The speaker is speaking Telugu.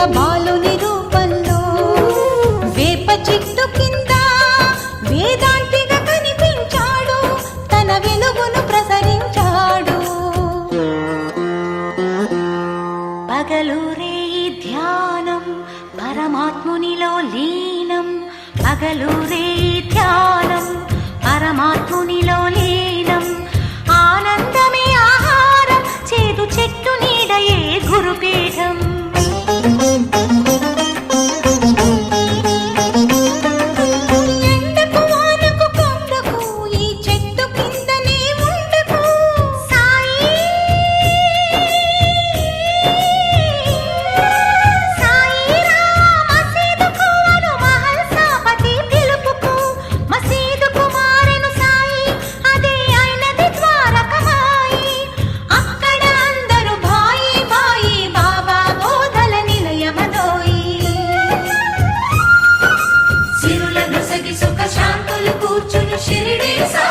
ఒక బాలుని వేప చెట్టు కింద వేదాంతిగా కనిపించాడు. తన వెలుగును ప్రసరించాడు. పగలూరే ధ్యానం పరమాత్మునిలో లీనం. పగలూరే ధ్యానం పరమాత్మునిలో లీనం. సిరుల నొసగి